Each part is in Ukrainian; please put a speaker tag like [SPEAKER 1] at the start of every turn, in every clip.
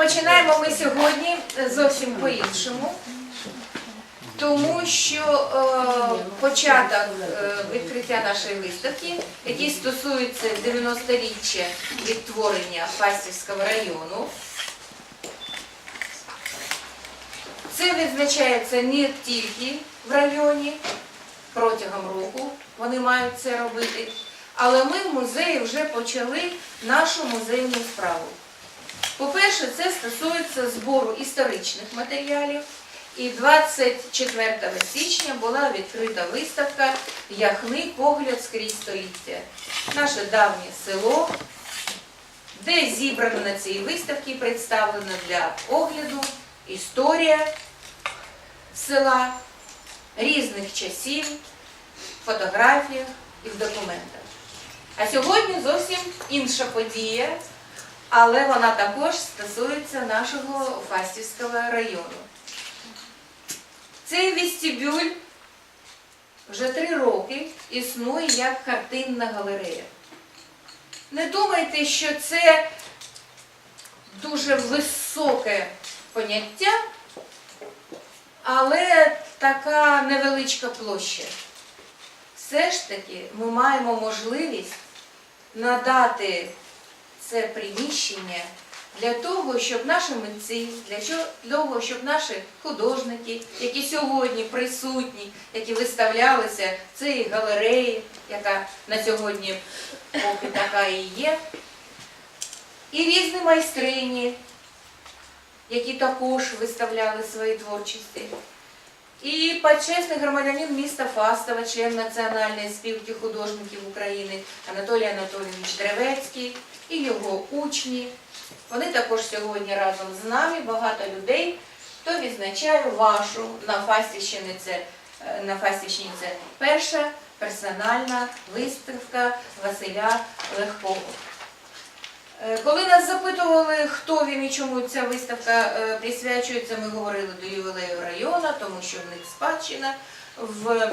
[SPEAKER 1] Починаємо, ми сьогодні зовсім по-іншому, тому що е, початок е, відкриття нашої виставки, який стосується 90-річчя відтворення Фастівського району. Це відзначається не тільки в районі протягом року, вони мають це робити, але ми в музеї вже почали нашу музейну справу. По-перше, це стосується збору історичних матеріалів. І 24 січня була відкрита виставка Яхний погляд скрізь століття. Наше давнє село, де зібрано на цій виставці, представлено для огляду історія села різних часів, фотографіях і в документах. А сьогодні зовсім інша подія, але вона також стосується нашого Фастівського району. Цей вестибюль вже три роки існує як картинна галерея. Не думайте, що це дуже високе поняття, але така невеличка площа. Все ж таки ми маємо можливість надати це приміщення для того, щоб наші митці, для того, щоб наші художники, які сьогодні присутні, які виставлялися в цій галереї, яка на сьогодні поки така і є, і різні майстрині, які також виставляли свої творчості. І почесний громадянин міста Фастова, член Національної спілки художників України Анатолій Анатолійович Древецький і його учні. Вони також сьогодні разом з нами, багато людей, хто відзначає вашу на Фастівщині це, е, на Фастівщині це перша персональна виставка Василя Легкого. Е, Коли нас запитували, хто він і чому ця виставка е, присвячується, ми говорили до ювілею району, тому що в них спадщина в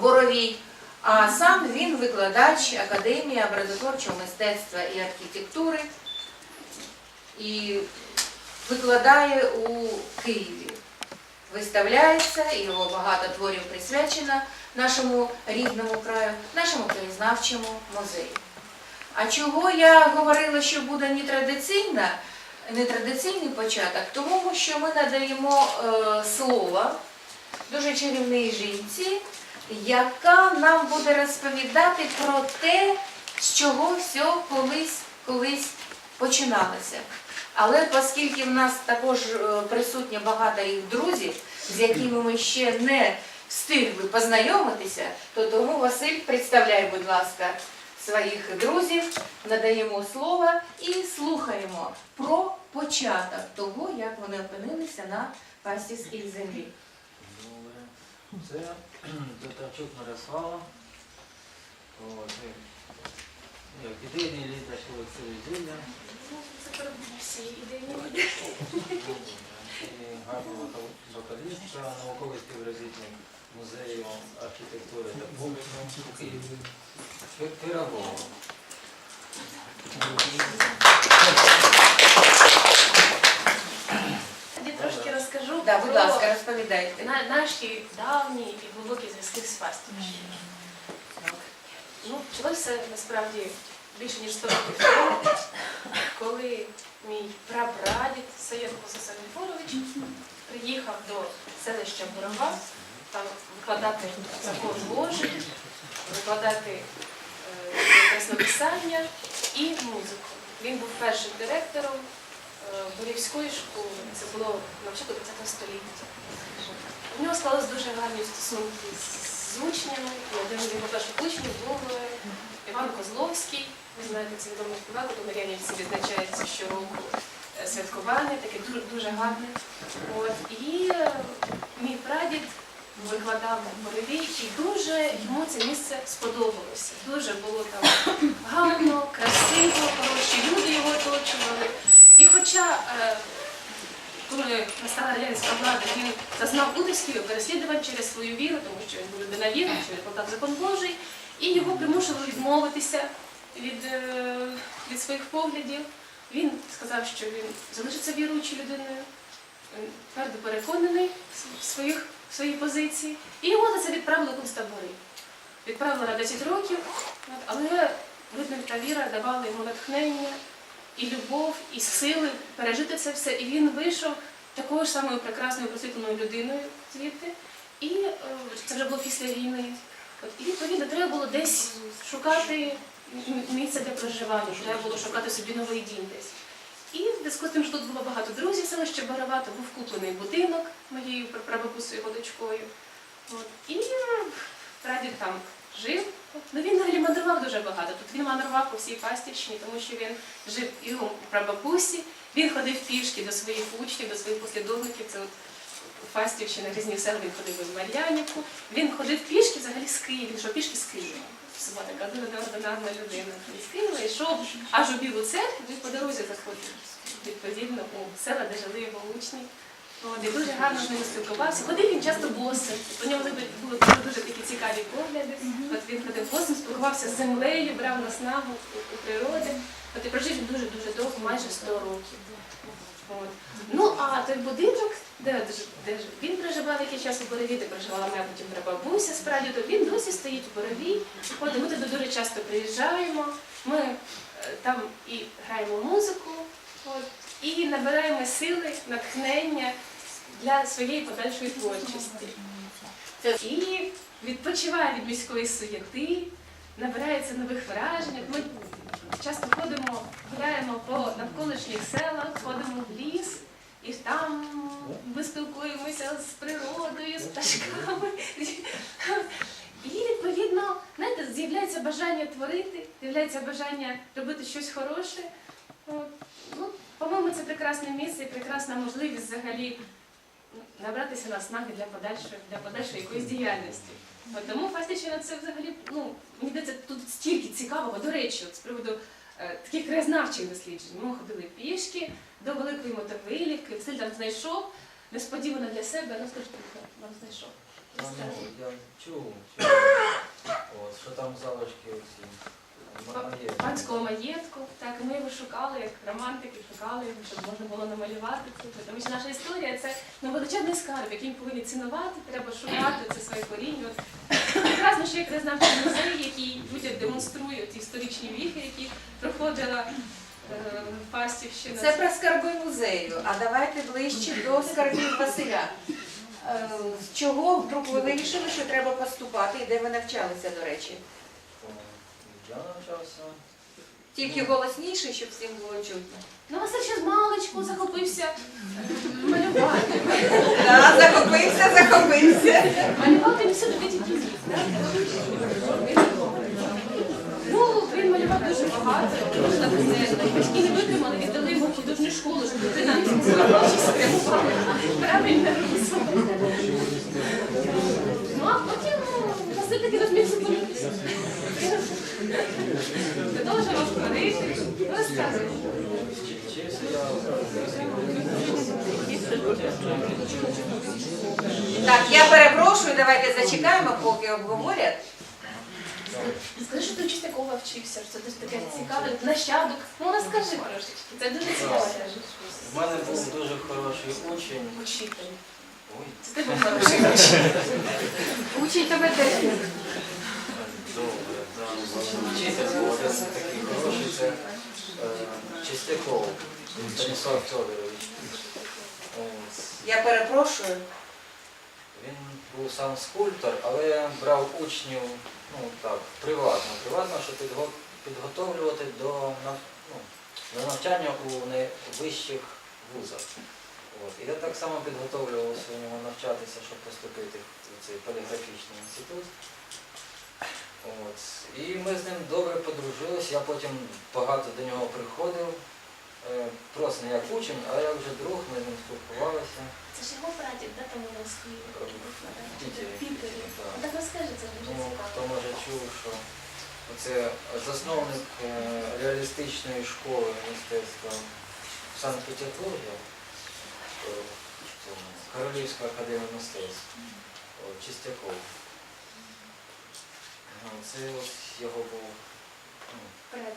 [SPEAKER 1] Боровій. А сам він викладач Академії образотворчого мистецтва і архітектури і викладає у Києві. Виставляється, його багато творів присвячено нашому рідному краю, нашому краєзнавчому музею. А чого я говорила, що буде нетрадиційна, нетрадиційний початок? Тому що ми надаємо е, слово дуже чарівній жінці, яка нам буде розповідати про те, з чого все колись, колись починалося. Але оскільки в нас також е, присутні багато їх друзів, з якими ми ще не встигли познайомитися, то тому Василь, представляй, будь ласка, своїх друзів, надаємо слово і слухаємо про початок того, як вони опинилися на пастівській землі.
[SPEAKER 2] Це Татарчук Мирослава. Як ідейний лідер колективу «Зілля».
[SPEAKER 3] Всі ідейні.
[SPEAKER 2] І гарна вокал- вокалістка, науковий співробітник музею архітектури та побуту у Києві. Пи- Пирогова.
[SPEAKER 3] Тоді трошки розкажу
[SPEAKER 1] Да, будь ласка, розповідайте.
[SPEAKER 3] на- наші давні і глибокі зв'язки з Фастівщиною. Ну, почалося насправді більше ніж 100 років тому, коли мій прапрадід Саєд Кососа Григорович приїхав до селища Борова, там викладати закон Божий, викладати е, краснописання і музику. Він був першим директором е, Борівської школи. Це було на початку ХХ століття. У нього склалися дуже гарні стосунки з учнями. Один з його перших учнів був е, Іван Козловський. Ви знаєте, це відомий співак, у Мар'янівці відзначається щороку святкування, таке дуже, дуже гарне. От. І мій прадід викладав Борові, і дуже йому це місце сподобалося. Дуже було там гарно, красиво, хороші люди його оточували. І хоча е, коли настала радянська влада, він зазнав утисків, переслідувань через свою віру, тому що він був людина що він подав закон Божий, і його примушували відмовитися від, е, від своїх поглядів. Він сказав, що він залишиться віруючою людиною, твердо переконаний в своїх, в своїй позиції. І його за це відправили в концтабори. Відправили на 10 років, але видно, та віра давала йому натхнення і любов, і сили пережити це все. І він вийшов такою ж самою прекрасною просвітленою людиною звідти. І е, це вже було після війни. І відповідно треба було десь шукати місце для проживання, треба було шукати собі новий дім десь. І в зв'язку з тим, що тут було багато друзів, селище Баравато, був куплений будинок моєю прабабусою його дочкою. І прадід там жив. Ну він взагалі мандрував дуже багато. Тут він мандрував по всій Пастівщині, тому що він жив і у прабабусі, він ходив пішки до своїх учнів, до своїх послідовників. Це от Фастівщина, різні села, він ходив у Мар'янівку. Він ходив пішки взагалі з Києва, він йшов пішки з Києва. Сама така дуже неординарна людина. Він з Києва йшов аж у Білу церкву і по дорозі заходив відповідно у села, де жили його учні. От, і дуже гарно з ними спілкувався. Ходив він часто босим. У нього були дуже, такі цікаві погляди. От він ходив босим, спілкувався з землею, брав наснагу у, у природі. От і прожив він дуже-дуже довго, майже 100 років. От. Ну, а той будинок, де, де, він проживав який час у Борові, де проживала моя потім прабабуся з прадідом, він досі стоїть у Борові. От, ми туди дуже часто приїжджаємо. Ми е, там і граємо музику, от, і набираємо сили, натхнення для своєї подальшої творчості. І відпочиває від міської суєти, набирається нових вражень. Ми часто ходимо, гуляємо по навколишніх селах, ходимо в ліс, і там ми спілкуємося з природою, з пташками. І відповідно, знаєте, з'являється бажання творити, з'являється бажання робити щось хороше. Ну, по-моєму, це прекрасне місце і прекрасна можливість взагалі набратися наснаги для подальшої, для подальшої якоїсь діяльності. От тому Фастівщина це взагалі, ну, мені здається, тут стільки цікавого. До речі, от з приводу таких краєзнавчих досліджень. Ми ходили пішки до Великої Мотовилівки, Василь там знайшов, несподівано для себе, ну скажіть, вам знайшов.
[SPEAKER 2] Ну, ну, я чув, чув. От, що там залишки оці.
[SPEAKER 3] Панського маєтку. Так, ми його шукали, як романтики, шукали його, щоб можна було намалювати це. Тому що наша історія це ну, величезний скарб, який повинні цінувати, треба шукати це своє коріння. Прекрасно, що є краєзнавчий музей, який людям демонструє ті історичні віхи, які проходила е, Фастівщина.
[SPEAKER 1] Це про скарби музею. А давайте ближче до скарбів Василя. Е, З чого вдруг ви вирішили, що треба поступати і де ви навчалися, до речі?
[SPEAKER 2] Я навчався.
[SPEAKER 1] Тільки голосніше, щоб всім було чутно.
[SPEAKER 3] Ну, Василь ще з маличку захопився е, малюванням.
[SPEAKER 1] Так, захопився, захопився.
[SPEAKER 3] Малював він всюди так? Ну, він малював дуже багато, Батьки не витримали, віддали в художню школу, щоб дитина спрямувала. Правильно рисувала. Ну, а потім ну, Василь таки розміг зупинитися. Продовжував творити.
[SPEAKER 2] Я
[SPEAKER 1] Так, я перепрошую, давайте зачекаємо, поки обговорять.
[SPEAKER 3] Скажи, що ти вчись якого вчився, що це дуже таке цікаве, нащадок. Ну розкажи трошечки, це дуже цікаво.
[SPEAKER 2] В мене був дуже хороший учень.
[SPEAKER 3] Учитель.
[SPEAKER 2] Ой,
[SPEAKER 3] Це ти був хороший учитель. Учить тебе теж.
[SPEAKER 2] добре, да. Вчитель був один такий хороший, це е, Чистяков Станіслав Федорович.
[SPEAKER 1] Я перепрошую.
[SPEAKER 2] Він був сам скульптор, але брав учнів ну, так, приватно, приватно, щоб підго- підготовлювати до, ну, до навчання у найвищих вузах. От. І я так само підготовлювався у нього навчатися, щоб поступити в цей поліграфічний інститут. От. І ми з ним добре подружилися, я потім багато до нього приходив, просто не як учень, а як вже друг, ми з ним спілкувалися.
[SPEAKER 3] Це ж його братик, да, там у нас В
[SPEAKER 2] Пітері. Так.
[SPEAKER 3] Ну, Так розкажи, це дуже
[SPEAKER 2] Ну, хто може чув, що це засновник е, реалістичної школи мистецтва в Санкт-Петербургі. Королівська академія мистецтв. Чистяков. Ну, Це от його був.
[SPEAKER 3] Предок.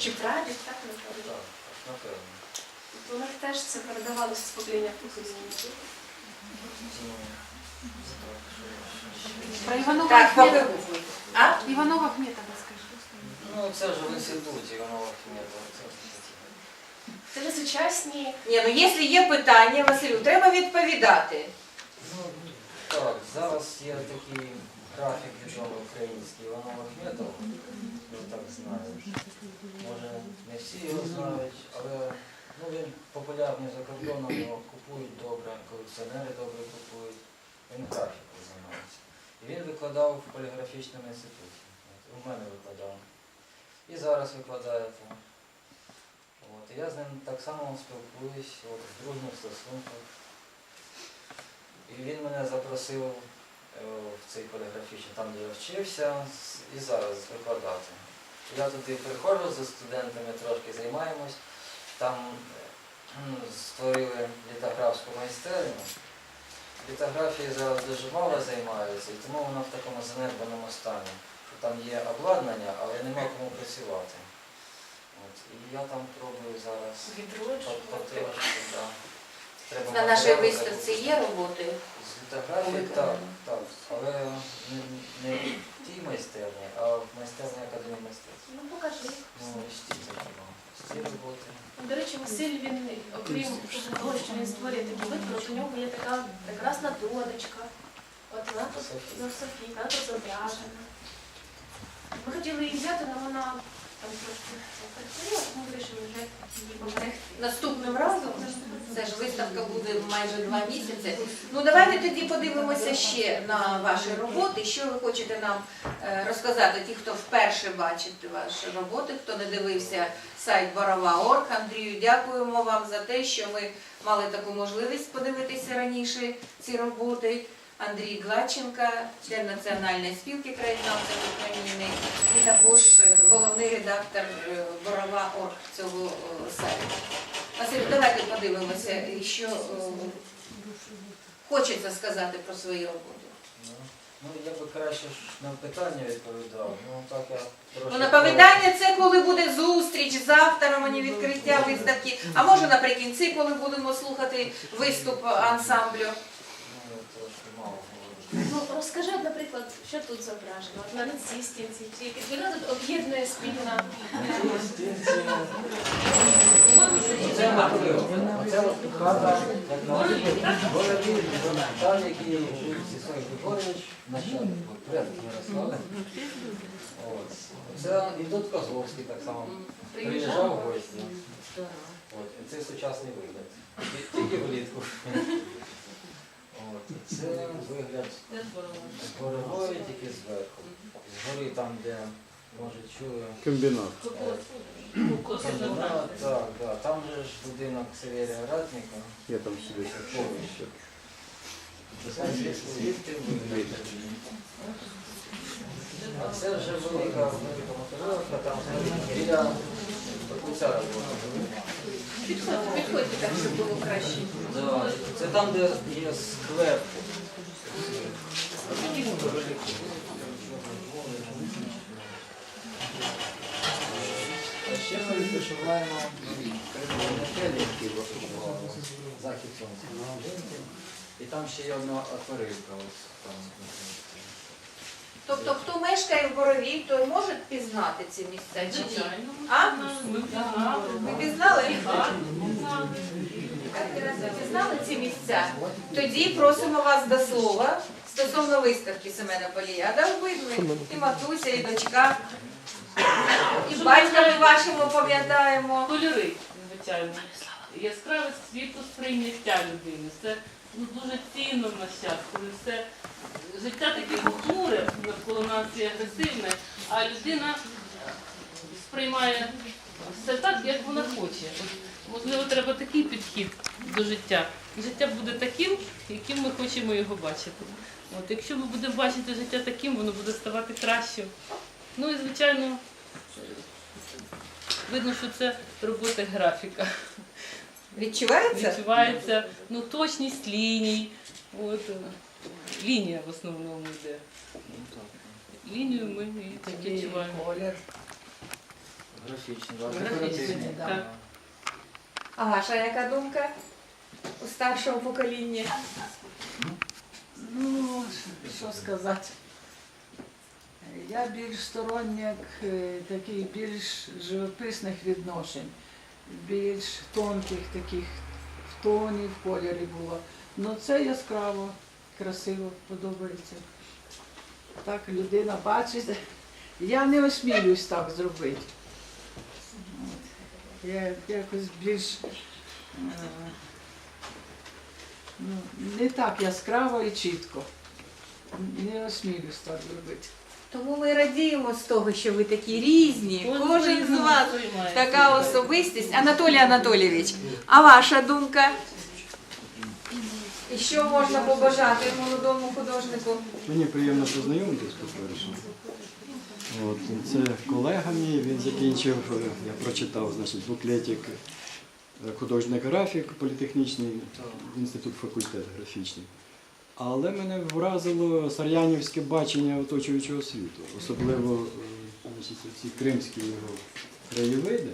[SPEAKER 3] Чи прадід, так напевно.
[SPEAKER 2] так, напевно.
[SPEAKER 3] У них теж це передавалося з покоління в покоління.
[SPEAKER 4] Про Іванова
[SPEAKER 1] Так, поки... А?
[SPEAKER 4] Іванова Ахметова скажи.
[SPEAKER 2] Ну, це ж в інституті, воно Ахметова. Це
[SPEAKER 3] ви сучасні.
[SPEAKER 1] Ні, ну якщо є питання, Василю, треба відповідати.
[SPEAKER 2] Ну, зараз є такий графік відомий український Іванов Ахметов. Ви так знаєте. Може, не всі його знають, але ну, він популярний за кордоном, його купують добре, колекціонери добре купують. Він графікою займається. І він викладав в поліграфічному інституті. У мене викладав. І зараз викладає там. От, і я з ним так само спілкуюсь от, в дружніх стосунках. І він мене запросив в цей поліграфічний, там де я вчився, і зараз викладати. Я туди приходжу зі студентами, трошки займаємось. Там е, створили літографську майстерню. Літографії зараз дуже мало займаються, і тому вона в такому занедбаному стані. Там є обладнання, але нема кому працювати. От, і я там пробую зараз потрошки. Треба
[SPEAKER 1] На нашій
[SPEAKER 2] матеріали
[SPEAKER 1] виставці є роботи.
[SPEAKER 2] З літографії, так, так. Але не, не в тій майстерні, а в майстерні Академії мистецтв.
[SPEAKER 3] Ну покажи.
[SPEAKER 2] Ну, і треба. Ці роботи.
[SPEAKER 3] До речі, Василь, він, окрім того, що він створює такі витвори, у нього є така прекрасна донечка. От вона тут
[SPEAKER 2] Софія.
[SPEAKER 3] ну, вона тут зображена. Ми хотіли її взяти, але вона там трошки захворіла, тому вирішили вже.
[SPEAKER 1] Наступним разом, це ж виставка буде майже два місяці. Ну давайте тоді подивимося ще на ваші роботи. Що ви хочете нам е, розказати? Ті, хто вперше бачить ваші роботи, хто не дивився сайт Борова.орг. Андрію, дякуємо вам за те, що ми мали таку можливість подивитися раніше ці роботи. Андрій Гладченка, член Національної спілки краєзнавців України і також е, головний редактор е, Борова.орг цього е, сайту. Василь, давайте подивимося, що хочеться сказати про свої роботи.
[SPEAKER 2] Ну, ну, я би краще на питання відповідав. Ну, так я трошки...
[SPEAKER 1] Ну, наповідання це коли буде зустріч з автором, не відкриття виставки. А може наприкінці, коли будемо слухати виступ ансамблю.
[SPEAKER 2] Ну, я трошки мало говорю.
[SPEAKER 3] Ну, розкажи, наприклад, що тут зображено? От на цій стінці, чи вона тут об'єднує спільна.
[SPEAKER 2] Оце мотив. Оце от хата, як на Борові, там, який жив Сісой Григорович, от, предок Ярослава. Це і тут Козловський так само приїжджав в гості. От. Це сучасний вигляд. Тільки влітку. От. Це вигляд з Борової тільки зверху. Згори там, де, може, чули.
[SPEAKER 5] Комбінат.
[SPEAKER 2] Так, так, так. Там же ж будинок Северія Ратника.
[SPEAKER 5] Я там.
[SPEAKER 2] Звідти вигляд. А це вже велика велика моторовка, там біля.
[SPEAKER 1] Підходьте, підходьте так, щоб було краще.
[SPEAKER 2] Да, Це там, де є склеп. А ще ми відпочиваємо захід сонця на І там ще є одна акварелька.
[SPEAKER 1] Тобто, хто мешкає в Борові, той може пізнати ці місця чи ні? А? Ви пізнали? Пізнали ці місця? Тоді просимо вас до слова стосовно виставки Семена Полія. Да, обидві. І матуся, і дочка. І батька ми вашому пам'ятаємо.
[SPEAKER 6] Кольори, звичайно. Яскраве світосприйняття людини. Це ну, дуже цінно в наш час, коли все життя таке похмуре, навколо нас і агресивне, а людина е, сприймає все так, як вона хоче. Можливо, треба такий підхід до життя. Життя буде таким, яким ми хочемо його бачити. От, якщо ми будемо бачити життя таким, воно буде ставати кращим. Ну і звичайно, видно, що це робота графіка.
[SPEAKER 1] Відчувається?
[SPEAKER 6] Відчувається ну, точність ліній. От, е, лінія в основному йде.
[SPEAKER 2] Ну, так.
[SPEAKER 6] Лінію ми і так відчуваємо.
[SPEAKER 4] колір.
[SPEAKER 2] Графічні, да,
[SPEAKER 6] Графічні,
[SPEAKER 2] декоративні.
[SPEAKER 6] так.
[SPEAKER 2] да.
[SPEAKER 1] А ваша яка думка у старшого покоління?
[SPEAKER 4] Ну, що сказати. Я більш сторонник е, таких більш живописних відношень, Більш тонких таких в тоні, в кольорі було. Ну це яскраво, красиво, подобається. Так людина бачить. Я не осмілююсь так зробити. Я якось більш е, ну, не так яскраво і чітко. Не осмілюсь так зробити.
[SPEAKER 1] Тому ми радіємо з того, що ви такі різні. Кожен з вас така особистість. Анатолій Анатолійович, а ваша думка? І що можна побажати молодому художнику?
[SPEAKER 5] Мені приємно познайомитись, по-перше. Це колега мій, він закінчив, я прочитав, значить, буклетик е, художник графік політехнічний, інститут факультет графічний. Але мене вразило сар'янівське бачення оточуючого світу, особливо е, значить, ці кримські його краєвиди.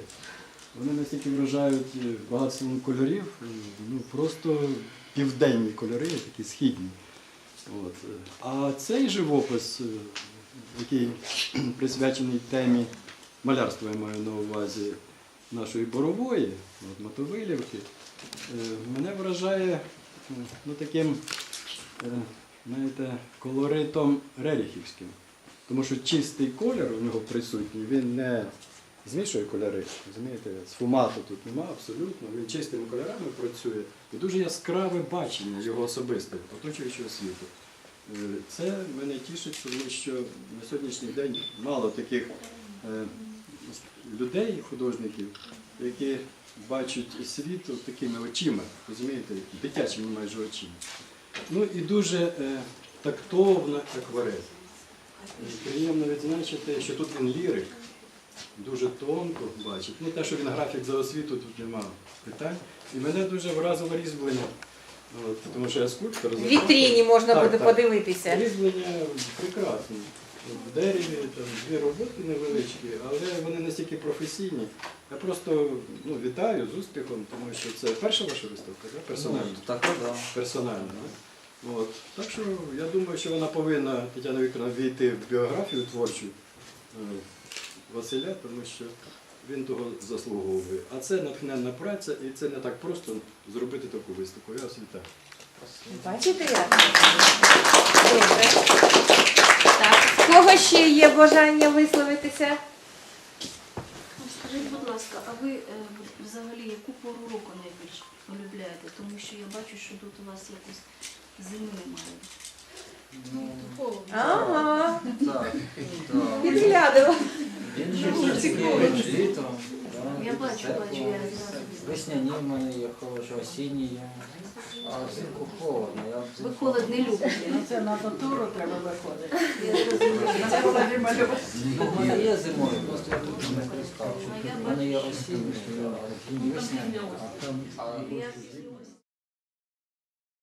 [SPEAKER 5] Вони настільки вражають е, багатством кольорів, е, ну просто південні кольори, такі східні. От. А цей живопис, який присвячений темі малярства, я маю на увазі нашої борової, от, Мотовилівки, мене вражає ну, таким знаєте, колоритом реріхівським. Тому що чистий колір у нього присутній, він не змішує кольори. розумієте, Сфумату тут нема абсолютно. Він чистими кольорами працює. І дуже яскраве бачення його особисте, оточуючого світу. Е, Це мене тішить, тому що на сьогоднішній день мало таких е, людей, художників, які бачать світ такими очима, розумієте, дитячими майже очима. Ну і дуже е, тактовна акварель. І Приємно відзначити, що тут він лірик, дуже тонко бачить. Ну, те, що він графік за освіту, тут нема питань. І мене дуже вразило різьблення. От, тому що я скульптор.
[SPEAKER 1] В вітріні можна
[SPEAKER 5] Так,
[SPEAKER 1] буде
[SPEAKER 5] так.
[SPEAKER 1] подивитися.
[SPEAKER 5] Різьблення прекрасне. В дереві там дві роботи невеличкі, але вони настільки професійні. Я просто ну, вітаю з успіхом, тому що це перша ваша виставка, да? персональна.
[SPEAKER 2] Ну, Так, да.
[SPEAKER 5] Персональна. да? От. Так що я думаю, що вона повинна, Тетяна Вікторовна, війти в біографію творчу е, Василя, тому що він того заслуговує. А це натхненна праця, і це не так просто зробити таку виставку. Я вас вітаю.
[SPEAKER 1] Бачите як? Добре. Так, в кого ще є бажання висловитися?
[SPEAKER 7] Скажіть, будь ласка, а ви е, взагалі яку пору року найбільш полюбляєте? Тому що я бачу, що тут у вас якось зими немає.
[SPEAKER 2] Ну.
[SPEAKER 1] Ага,
[SPEAKER 2] так, так.
[SPEAKER 1] підглядала.
[SPEAKER 2] Він же все таки літом. да,
[SPEAKER 7] Я бачу,
[SPEAKER 2] тепло.
[SPEAKER 7] бачу, я.
[SPEAKER 2] Весняні в мене є хороші, осінні є. А взимку холодно. Я
[SPEAKER 7] Ви
[SPEAKER 2] взимку-
[SPEAKER 7] холод не любите.
[SPEAKER 4] Ну це на натуру треба виходити.
[SPEAKER 7] Я
[SPEAKER 4] малювати.
[SPEAKER 2] Ну, в мене є зимою, просто я тут не
[SPEAKER 7] я
[SPEAKER 2] У мене є осінні, а весняні. А там- а